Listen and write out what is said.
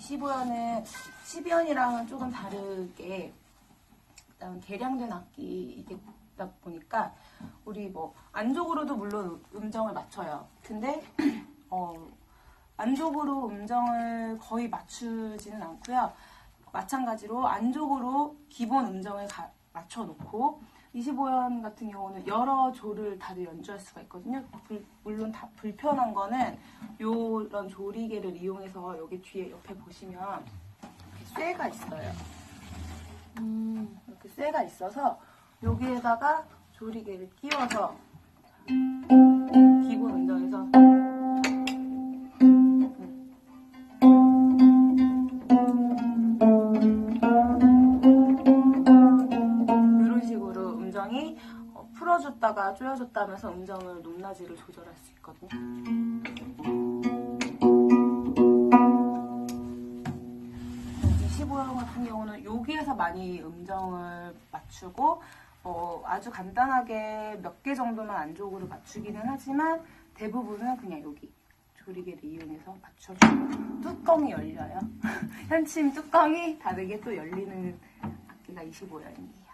15연은 12연이랑은 조금 다르게 일단 개량된 악기이다 보니까 우리 뭐 안쪽으로도 물론 음정을 맞춰요. 근데 어, 안쪽으로 음정을 거의 맞추지는 않고요. 마찬가지로 안쪽으로 기본 음정을 가- 맞춰놓고 25연 같은 경우는 여러 조를 다들 연주할 수가 있거든요. 불- 물론 다 불편한 거는 요런 조리개를 이용해서 여기 뒤에 옆에 보시면 이렇게 쇠가 있어요. 이렇게 쇠가 있어서 여기에다가 조리개를 끼워서 음정이 어, 풀어줬다가 조여줬다 하면서 음정을 높낮이를 조절할 수 있거든요. 25형 같은 경우는 여기에서 많이 음정을 맞추고 어, 아주 간단하게 몇 개 정도만 안쪽으로 맞추기는 하지만 대부분은 그냥 여기 조리개를 이용해서 맞춰주고 뚜껑이 열려요. 현침 뚜껑이 다르게 또 열리는 악기가 25연이에요.